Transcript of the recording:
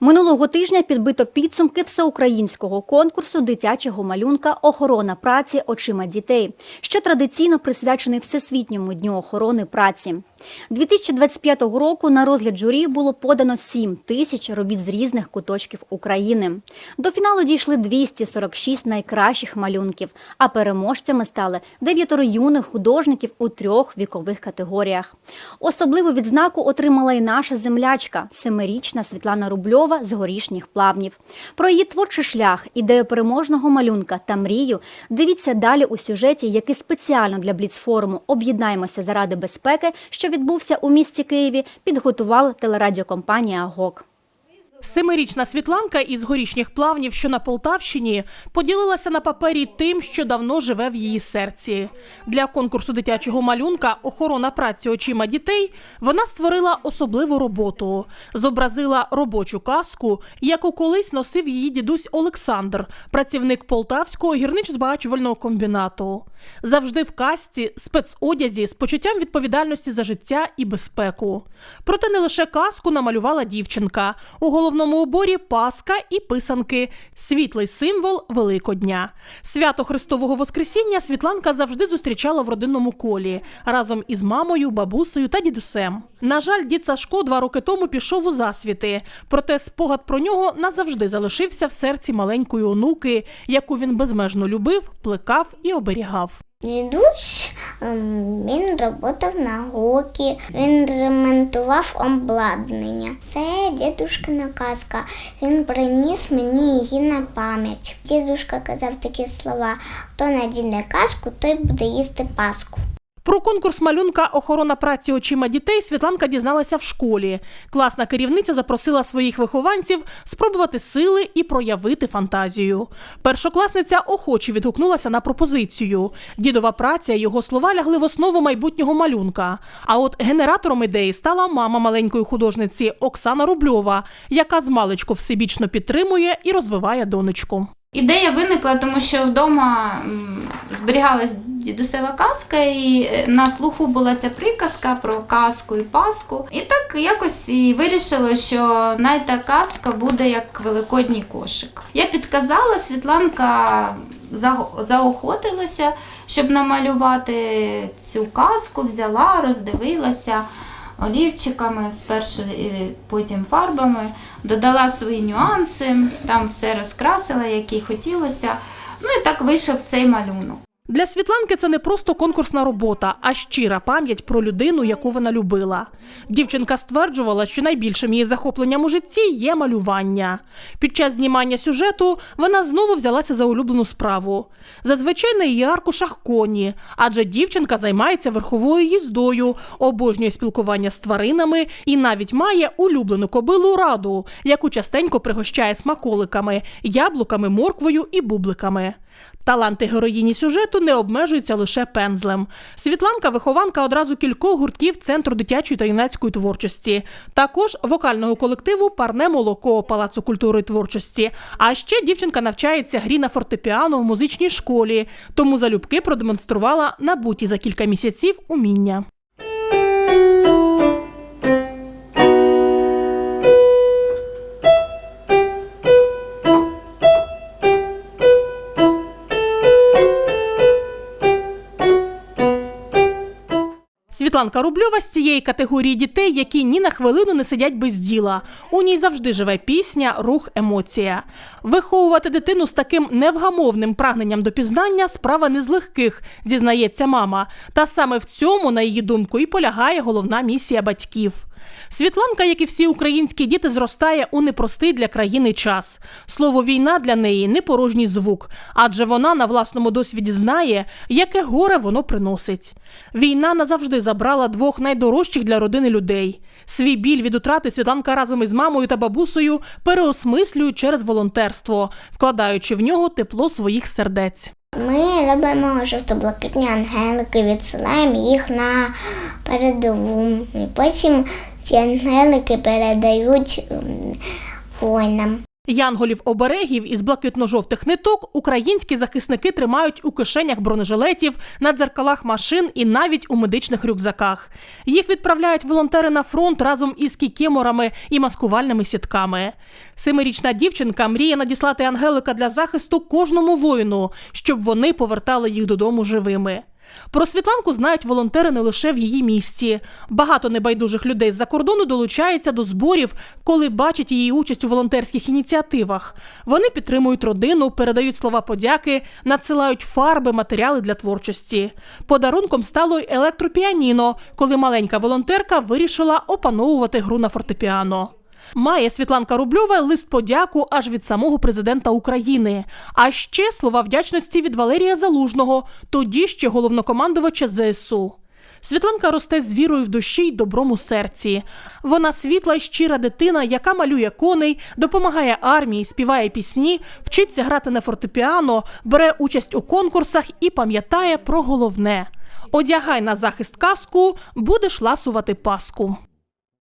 Минулого тижня підбито підсумки всеукраїнського конкурсу дитячого малюнка Охорона праці очима дітей, що традиційно присвячений Всесвітньому дню охорони праці. 2025 року на розгляд журі було подано 7 тисяч робіт з різних куточків України. До фіналу дійшли 246 найкращих малюнків, а переможцями стали дев'ятеро юних художників у трьох вікових категоріях. Особливу відзнаку отримала і наша землячка, семирічна Світлана Рубльова з горішніх плавнів. Про її творчий шлях, ідею переможного малюнка та мрію дивіться далі у сюжеті, який спеціально для Бліцфоруму Об'єднаємося заради безпеки, що відбувся у місті Києві, підготувала телерадіокомпанія ГОК. Семирічна Світланка із горішніх плавнів, що на Полтавщині, поділилася на папері тим, що давно живе в її серці. Для конкурсу дитячого малюнка Охорона праці очима дітей вона створила особливу роботу, зобразила робочу казку, яку колись носив її дідусь Олександр, працівник Полтавського гірничо-збагачувального комбінату. Завжди в казці, спецодязі з почуттям відповідальності за життя і безпеку. Проте не лише казку намалювала дівчинка. У головному уборі паска і писанки світлий символ Великодня. Свято Христового Воскресіння Світланка завжди зустрічала в родинному колі разом із мамою, бабусею та дідусем. На жаль, дід Сашко два роки тому пішов у засвіти. Проте спогад про нього назавжди залишився в серці маленької онуки, яку він безмежно любив, плекав і оберігав. Дідусь ем, він працював на гокі, він ремонтував обладнання. Це дідушкина казка. Він приніс мені її на пам'ять. Дідушка казав такі слова: хто надіне казку, той буде їсти паску. Про конкурс малюнка Охорона праці очима дітей Світланка дізналася в школі. Класна керівниця запросила своїх вихованців спробувати сили і проявити фантазію. Першокласниця охоче відгукнулася на пропозицію. Дідова праця і його слова лягли в основу майбутнього малюнка. А от генератором ідеї стала мама маленької художниці Оксана Рубльова, яка з маличку всебічно підтримує і розвиває донечку. Ідея виникла, тому що вдома зберігалась дідусева казка, і е, на слуху була ця приказка про казку і паску. І так якось і вирішила, що най та казка буде як великодній кошик. Я підказала, Світланка заохотилася, щоб намалювати цю казку, взяла, роздивилася олівчиками, спершу і потім фарбами, додала свої нюанси, там все розкрасила, як хотілося. Ну і так вийшов цей малюнок. Для Світланки це не просто конкурсна робота, а щира пам'ять про людину, яку вона любила. Дівчинка стверджувала, що найбільшим її захопленням у житті є малювання. Під час знімання сюжету вона знову взялася за улюблену справу. Зазвичай на її аркушах коні, адже дівчинка займається верховою їздою, обожнює спілкування з тваринами і навіть має улюблену кобилу раду, яку частенько пригощає смаколиками, яблуками, морквою і бубликами. Таланти героїні сюжету не обмежуються лише пензлем. Світланка вихованка одразу кількох гуртків Центру дитячої та юнацької творчості, також вокального колективу Парне молоко Палацу культури і творчості. А ще дівчинка навчається грі на фортепіано в музичній школі, тому залюбки продемонструвала набуті за кілька місяців уміння. Світланка Рубльова з цієї категорії дітей, які ні на хвилину не сидять без діла. У ній завжди живе пісня, рух, емоція. Виховувати дитину з таким невгамовним прагненням до пізнання справа не з легких, зізнається мама. Та саме в цьому, на її думку, і полягає головна місія батьків. Світланка, як і всі українські діти, зростає у непростий для країни час. Слово війна для неї не порожній звук, адже вона на власному досвіді знає, яке горе воно приносить. Війна назавжди забрала двох найдорожчих для родини людей. Свій біль від утрати Світланка разом із мамою та бабусею переосмислює через волонтерство, вкладаючи в нього тепло своїх сердець. Ми робимо жовто-блакитні ангелики, відсилаємо їх на передову. І потім ці ангелики передають ем, воїнам. Янголів-оберегів із блакитно-жовтих ниток українські захисники тримають у кишенях бронежилетів, на дзеркалах машин і навіть у медичних рюкзаках. Їх відправляють волонтери на фронт разом із кікеморами і маскувальними сітками. Семирічна дівчинка мріє надіслати ангелика для захисту кожному воїну, щоб вони повертали їх додому живими. Про Світланку знають волонтери не лише в її місті. Багато небайдужих людей з-за кордону долучаються до зборів, коли бачать її участь у волонтерських ініціативах. Вони підтримують родину, передають слова подяки, надсилають фарби, матеріали для творчості. Подарунком стало й електропіаніно, коли маленька волонтерка вирішила опановувати гру на фортепіано. Має Світланка Рубльова лист подяку аж від самого президента України. А ще слова вдячності від Валерія Залужного, тоді ще головнокомандувача ЗСУ. Світланка росте з вірою в душі й добром у серці. Вона світла й щира дитина, яка малює коней, допомагає армії, співає пісні, вчиться грати на фортепіано, бере участь у конкурсах і пам'ятає про головне: одягай на захист каску, будеш ласувати паску.